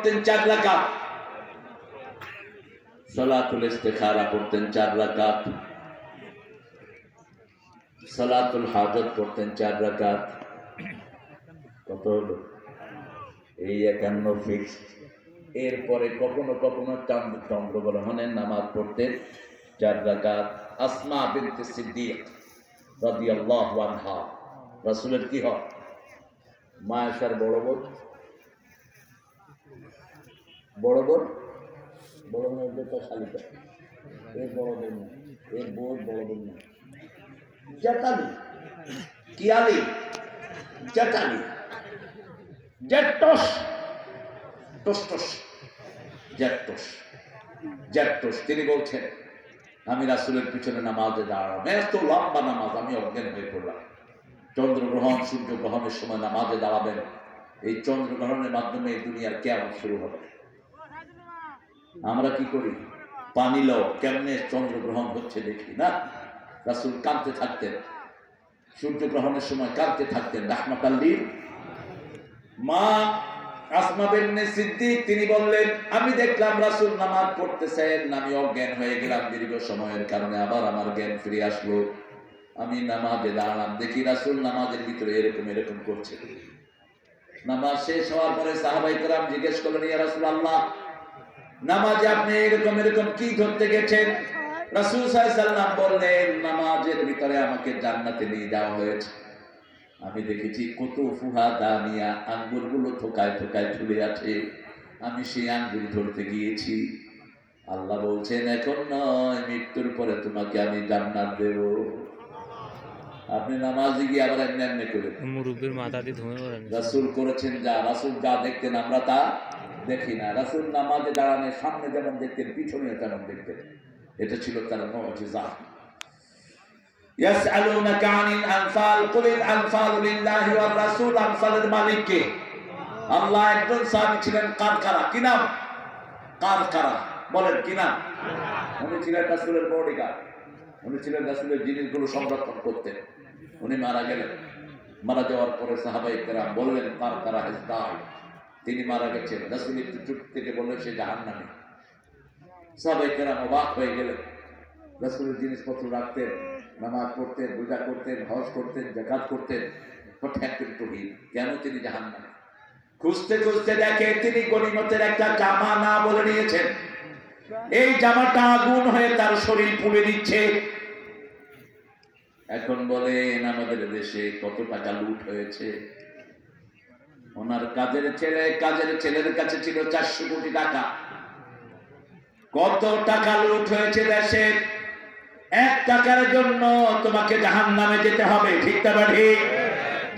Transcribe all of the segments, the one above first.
পড়তেন চার রাকাত। সালাতুল ইস্তেখারা পড়তেন চার রাকাত। সালাতুল হাজত পড়তেন চার রাকাত। কত হলো? এই একান্ন ফিক্স এরপরে কখনো কখনো চন্দ্র চন্দ্রগ্রহণের নামাজ পড়তেন চার রাকাত। আসমা বিনতে সিদ্দিক রাদিয়াল্লাহু আনহা। রাসূলের কি হয়? মা বড় বোন? বড় বোন, বড় বোনের তো শালিকা। এর বড় বোন এর বোন বড় বোন জেঠালি কি আলি জেঠালি জেটস টস টস জেটস জেটস তিনি বলছেন, আমি রাসুলের পিছনে নামাজে দাঁড়ালাম। এত লম্বা নামাজ আমি অজ্ঞান হয়ে পড়লাম। চন্দ্রগ্রহণ, সূর্যগ্রহণের সময় নামাজে দাঁড়াবেন। এই চন্দ্রগ্রহণের মাধ্যমে এই দুনিয়ার কেমন শুরু হবে। আমরা কি করি? পানি লও, কেমনে চন্দ্রগ্রহণ হচ্ছে দেখি, না? রাসুল কাঁদতে থাকতেন। সূর্যগ্রহণের সময় কাঁদতে থাকতেন, রাহমাত মা তিনি বললেন, আমি দেখলাম রাসুল নামাজ পড়তেছেন, আমি অজ্ঞান হয়ে গেলাম দীর্ঘ সময়ের কারণে, আবার আমার জ্ঞান ফিরে আসলো। আমি নামাজে দাঁড়ালাম, দেখি রাসুল নামাজের ভিতরে এরকম এরকম করছে। নামাজ শেষ হওয়ার পরে সাহাবাই জিজ্ঞেস করলেন, ইয়া রাসুল আল্লাহ নামাজে আপনি এরকম এরকম কি ধরতে গেছেন? রাসুল সাল্লাম বললেন নামাজের ভিতরে আমাকে জান্নাতে নিয়ে যাওয়া হয়েছে। আমি দেখেছি কত ফুহা দামিয়া আঙ্গুরগুলো থোকায় থোকায় ঝুলে আছে। আমি সেই আঙ্গুর ধরতে গিয়েছি। আল্লাহ বলছেন এখন নয় মৃত্যুর পরে তোমাকে আমি জান্নাত দেব। আপনি নামাজে গিয়ে আবার এমনি এমনি করে মুরব্বীর মাথা দিয়ে রাসুল করেছেন যা রাসুল যা দেখতেন আমরা তা দেখি না। রাসুল নামাজে দাঁড়ানে, সামনে যেমন দেখতেন, পিছনেও তেমন দেখতেন। এটা ছিল তার মজিজা। কি নাম? বলেন উনি ছিলেন উনি ছিলেন জিনিসগুলো সংরক্ষণ করতেন। উনি মারা গেলেন। মারা যাওয়ার পরে সাহাবাই বললেন, কারকারা হ্যাজ ডাইড তিনি মারা গেছেন। রাসূল একটু চুপ থেকে বললেন, সে জাহান্নামী। সাহাবাই কেরাম অবাক হয়ে গেলেন রাসূলের জিনিসপত্র রাখতেন, নামাজ পড়তেন রোজা করতেন, হজ করতেন জাকাত করতেন কেন তিনি জাহান্নামে? খুঁজতে খুঁজতে দেখে তিনি গণিমতের একটা জামা না বলে নিয়েছেন। এই জামাটা আগুন হয়ে তার শরীর পুড়ে দিচ্ছে। এখন বলেন, আমাদের দেশে কত টাকা লুট হয়েছে। ওনার কাজের ছেলে, কাজের ছেলের কাছে ছিল চারশো কোটি টাকা। কত টাকা লুট হয়েছে দেশের এক টাকার জন্য তোমাকে জাহান নামে যেতে হবে, ঠিক তা ঠিক?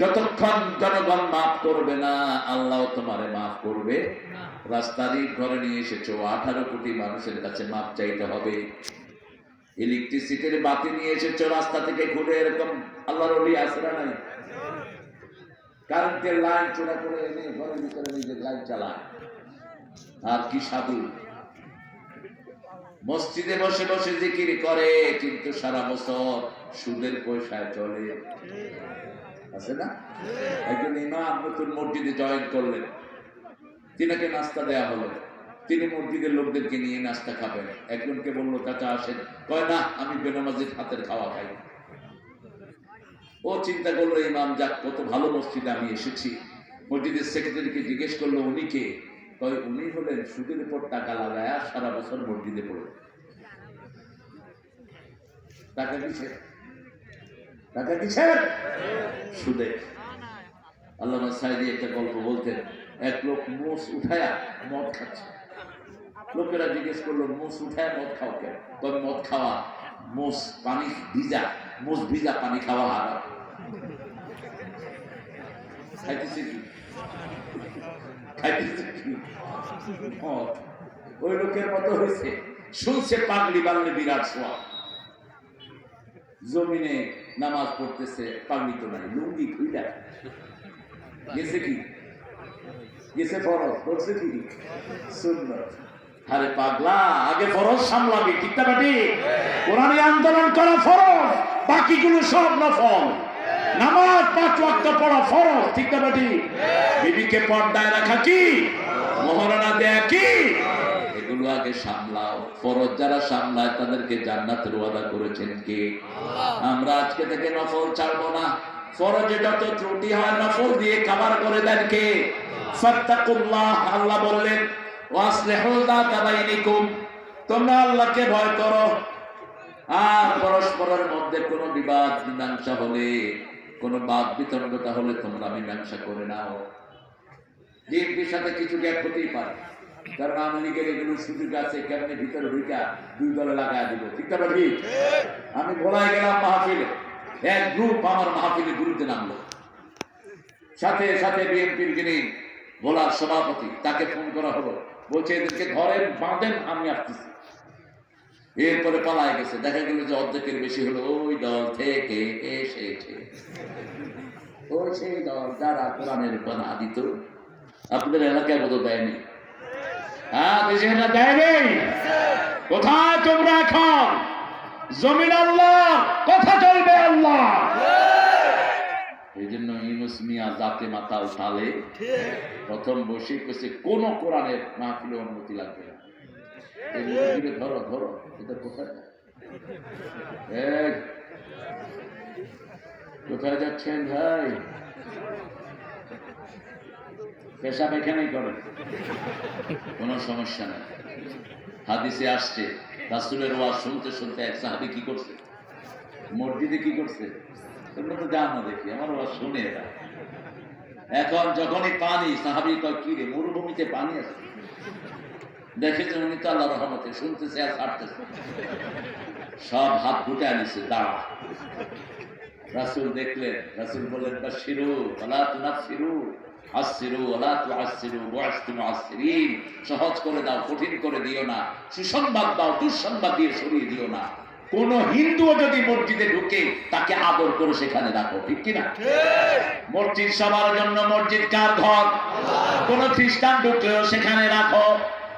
যতক্ষণ জনগণ মাফ করবে না, আল্লাহ তোমারে মাফ করবে। রাস্তারই ঘরে নিয়ে এসেছ, আঠারো কোটি মানুষের কাছে মাপ চাইতে হবে। ইলেকট্রিসিটির বাতি নিয়ে এসেছ রাস্তা থেকে ঘুরে, এরকম আল্লাহর আসরা নাই? কারেন্টের লাইন চোরা করে এনে ঘরের ভিতরে নিজের লাইন চালায়। আর কি সাধু। মসজিদে বসে বসে জিকির করে, কিন্তু সারা বছর সুদের পয়সায় চলে। আছে না? একজন ইমাম নতুন মসজিদে জয়েন করলেন। তিনাকে নাস্তা দেয়া হলো। তিনি মসজিদের লোকদেরকে নিয়ে নাস্তা খাবেন। একজনকে বলল, চাচা আসেন। কয়, না, আমি বেনামাজির হাতের খাওয়া খাই। ও চিন্তা করল, ইমাম যাক, কত ভালো মসজিদে আমি এসেছি। মসজিদের সেক্রেটারিকে জিজ্ঞেস করল, উনি কে? কয়, উনি হলেন সুদের উপর টাকা লাগায় সারা বছর মসজিদে পড়ে টাকা কিসে টাকা কিসে সুদে। আল্লাহ সাইদি একটা গল্প বলতেন, এক লোক মোষ উঠায়া মদ খাচ্ছে। লোকেরা জিজ্ঞেস করল, মোষ উঠায় মদ খাও কেন? তবে মদ খাওয়া, মোষ পানি ভিজা, মোষ ভিজা পানি খাওয়া হারাম। কি। ওই লোকের মতো হয়েছে শুনছে পাগলি বাংলি বিরাট সোয়া জমিনে নামাজ পড়তেছে পাগলি তো নাই লুঙ্গি গেছে কি গেছে করছে কি সুন্দর আরে পাগলা আগে ফরজ সামলাবি ঠিক বাটি কোরআনে আন্দোলন করা ফরজ বাকিগুলো সব নফল নামাজ পাঁচ ওয়াক্ত পড়া ফরজ, ঠিক না বাটি? বিবিকে পর্দায় রাখা কি? মহারণা দেয়া কি? এগুলো আগে সামলাও। ফরজ যারা সামলায়, তাদেরকে জান্নাতের ওয়াদা করেছেন কে? আমরা আজকে থেকে নফল ছাড়বো না। ফরজে যত ত্রুটি হয়, নফল দিয়ে খাবার করে দেন কে? ফাত্তাকুল্লাহ, আল্লাহ বললেন, ওয়াসলিহুল দাতা বাইনিকুম। তোমরা আল্লাহকে ভয় করো। আর পরস্পরের মধ্যে কোনো বিবাদ, মীমাংসা হলে কোনো বাদ বিতণ্ডতা হলে তোমরা মীমাংসা করে নাও। বিএনপির সাথে কিছু গ্যাপ হতেই পারে। কারণ আওয়ামী লীগের এগুলো সুযোগ আছে, কেমনি ভিতরে ঢুকা দুই দলে লাগাই দিব, ঠিক না ঠিক আমি ভোলাই গেলাম মাহফিলে। এক গ্রুপ আমার মাহফিলে গুরুতে নামলো। সাথে সাথে বিএনপির যিনি ভোলার সভাপতি, তাকে ফোন করা হলো। বলছে, এদেরকে ঘরে বাঁধেন, আমি আসতেছি। এরপরে পালায় গেছে। দেখা গেল যে অর্ধেকের বেশি হলো ওই দল থেকে এসেছে। ওই সেই দল যারা কোরআনের বানা দিত আপনাদের এলাকায় বোধ দেয়নি হ্যাঁ দেশে না দেয়নি কোন কোরআনের মাহফিলে অনুমতি লাগবে না। ধরো ধরো এটা কোথায় কোথায় যাচ্ছেন ভাই পেশাব এখানেই করেন কোনো সমস্যা নেই হাদিসে আসছে রাসুলের ওয়াজ শুনতে শুনতে এক সাহাবি কি করছে মসজিদে কি করছে তোমরা তো জানো দেখি আমার ওয়াজ শুনে এরা এখন যখনই পানি সাহাবি কয় কি রে মরুভূমিতে পানি আছে দেখেছেন উনি তো আল্লাহ রহমতে শুনতেছে আর ছাড়তেছে সব হাত ফুটে আনিছে দাঁড়া। রাসুল দেখলেন রাসুল বললেন আসিরু ওয়ালা তুআসিরু ওয়াসতুম আসিরিন সহজ করে দাও কঠিন করে দিও না। সুসংবাদ দাও দুঃসংবাদ দিয়ে সরিয়ে দিও না। কোন হিন্দুও যদি মসজিদে ঢুকে তাকে আদর করে সেখানে রাখো ঠিক কিনা? মসজিদ সবার জন্য মসজিদ কার ঘর? কোন খ্রিস্টান ঢুকলেও সেখানে রাখো।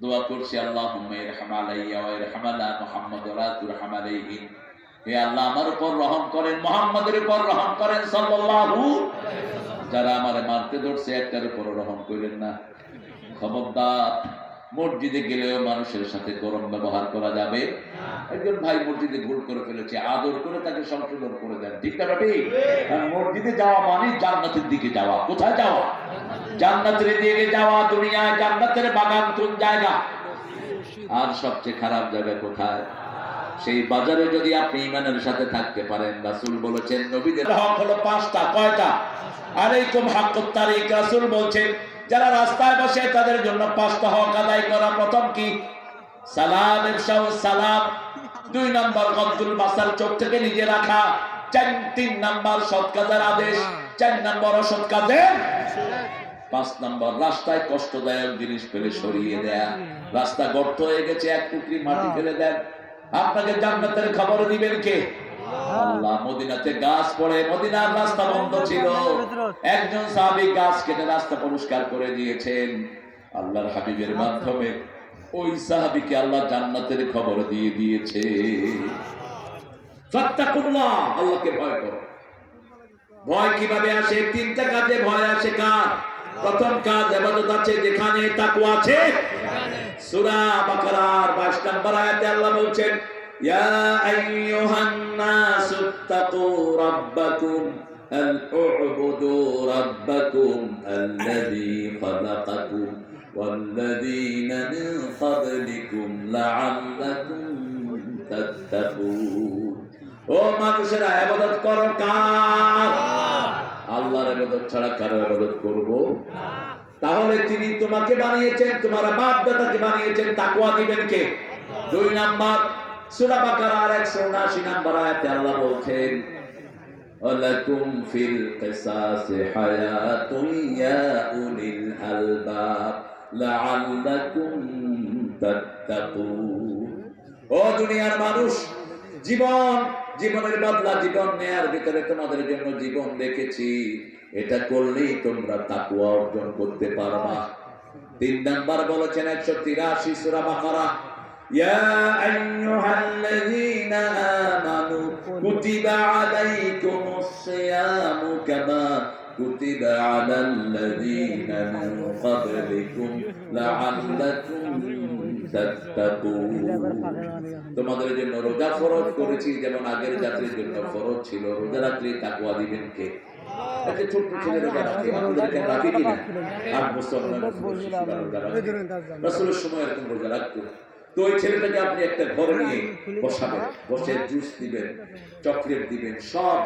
দোয়া করছে আল্লাহুম্মা ইরহাম আলাইয়া ওয়া ইরহাম আলা মুহাম্মদ ওয়া লা তুরহাম আলাইহিম হে আল্লাহ আমার উপর রহম করেন মুহাম্মাদের উপর রহম করেন যারা আমারে মারতে ধরছে একটার উপর রহম করেন না। খবরদার মসজিদে গেলেও মানুষের সাথে গরম ব্যবহার করা যাবে। একজন ভাই মসজিদে ভুল করে ফেলেছে আদর করে তাকে সংশোধন করে দেন। ঠিক না মসজিদে যাওয়া মানে জান্নাতের দিকে যাওয়া। কোথায় যাওয়া? জান্নাতের দিকে যাওয়া দুনিয়ায় জান্নাতের বাগান কোন জায়গা? আর সবচেয়ে খারাপ জায়গা কোথায়? সেই বাজারে যদি আপনি ইমানের সাথে থাকতে পারেন, রাসূল বলেছেন, নবীদের হক হলো পাঁচটা, কয়টা? আলাইকুম হাক্কুত তারিক, রাসূল বলছেন, যারা রাস্তায় বসে তাদের জন্য পাঁচটা হক আদায় করা প্রথম কি? সালাম ইরশাউ সালাম। দুই নম্বর গদ্দুল বাসাল চোখ থেকে নিজে রাখা। চার, তিন নম্বর সৎ কাজের আদেশ। চার নম্বর অসৎ কাজের পাঁচ নম্বর রাস্তায় কষ্টদায়ক জিনিস ফেলে সরিয়ে দেয়া। রাস্তা গর্ত হয়ে গেছে এক টুকরি মাটি ফেলে দেন। আপনাকে জান্নাতের খবর দিবেন কে? আল্লাহ মদিনাতে গাছ পড়ে মদিনার রাস্তা বন্ধ ছিল। একজন সাহাবী গাছ কেটে রাস্তা পরিষ্কার করে দিয়েছেন আল্লাহর হাবিবের মাধ্যমে। ওই সাহাবীকে আল্লাহ জান্নাতের খবর দিয়ে দিয়েছে। ফাত্তাকুল্লাহ আল্লাহকে ভয় করো। ভয় কীভাবে আসে? তিনটা কাজে ভয় আসে কার? প্রথম কাজ এবাদত আছে যেখানে তাকওয়া আছে সূরা বাকারার 22 নম্বর আয়াতে আল্লাহ বলছেন ইয়া আইয়ুহান নাসু তাকু রাব্বাকুম আল উবুদু রাব্বাকুম আল্লাযী খালাকাকুম والذين من قبلكم لعلكم تتقون ও মানুষেরা ইবাদত করো কার আল্লাহর আবাদত ছাড়া কারও আবাদত করব? তাহলে তিনি তোমাকে বানিয়েছেন, তোমার বাপ দাদাকে বানিয়েছেন তাকুয়া দিবেন কে? দুই নাম্বার, সূরা বাকারা আর 179 নাম্বার আয়াতে আল্লাহ ওয়ালাকুম ফিল হায়াতুন ইয়া উলিল আলবাব লাআল্লাকুম তাত্তাকুন। ও দুনিয়ার মানুষ, জীবন জীবনের বদলা জীবন নেয়ার ভিতরে তোমাদের জন্য জীবন রেখেছি এটা করলেই তোমরা তাকুয়া অর্জন করতে পারবা তিন নাম্বার বলেছেন একশো তিরাশি সুরা বাকারা يا أيها الذين آمنوا كتب عليكم الصيام كما كتب على الذين من قبلكم لعلكم تتقون তোমাদের জন্য রোজা ফরজ করেছি, যেমন আগের জাতির জন্য ফরজ ছিল। রোজা রাখলে তাকুয়া দিবেন কে?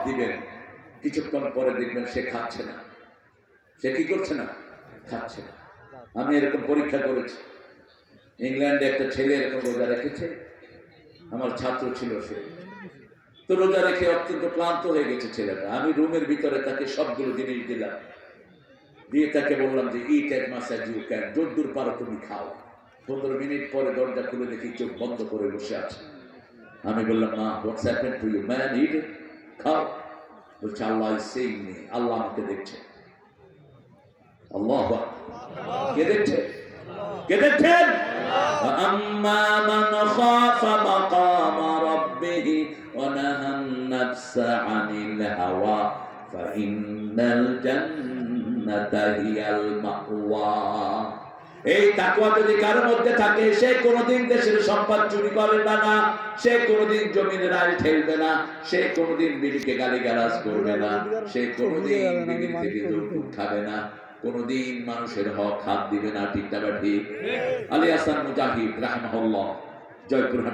দিবেন। কিছুক্ষণ পরে দেখবেন সে খাচ্ছে না। সে কি করছে না? খাচ্ছে না। আমি এরকম পরীক্ষা করেছি। ইংল্যান্ডে একটা ছেলে এরকম রোজা রেখেছে। আমার ছাত্র ছিল সে। তো রোজা রেখে অত্যন্ত ক্লান্ত হয়ে গেছে ছেলেটা। আমি রুমের ভিতরে তাকে সবগুলো জিনিস দিলাম। দিয়ে তাকে বললাম যে eat at much as you can যদ্দূর পারো তুমি খাও। পনেরো মিনিট পরে দরজা খুলে দেখি চোখ বন্ধ করে বসে আছে। আমি বললাম, মা what's happen to you man eat খাও। বলছে, আল্লাহ সেই মি আল্লাহ আমাকে দেখছে। আল্লাহ কে দেখছে? কে দেখছেন এই তাকুয়া যদি কারও মধ্যে থাকে সে কোনদিন দেশের সম্পদ চুরি করবে না সে কোনদিন জমিনের আড়ি ঠেলবে না সে কোনদিন বিড়িকে গালি গালাজ করবে না সে কোনদিন খাবে না। কোনোদিন মানুষের হক হাত দিবে না ঠিক না ঠিক? আলী হাসান মুজাহিদ রাহমাহুল্লাহ জয়পুরহাট।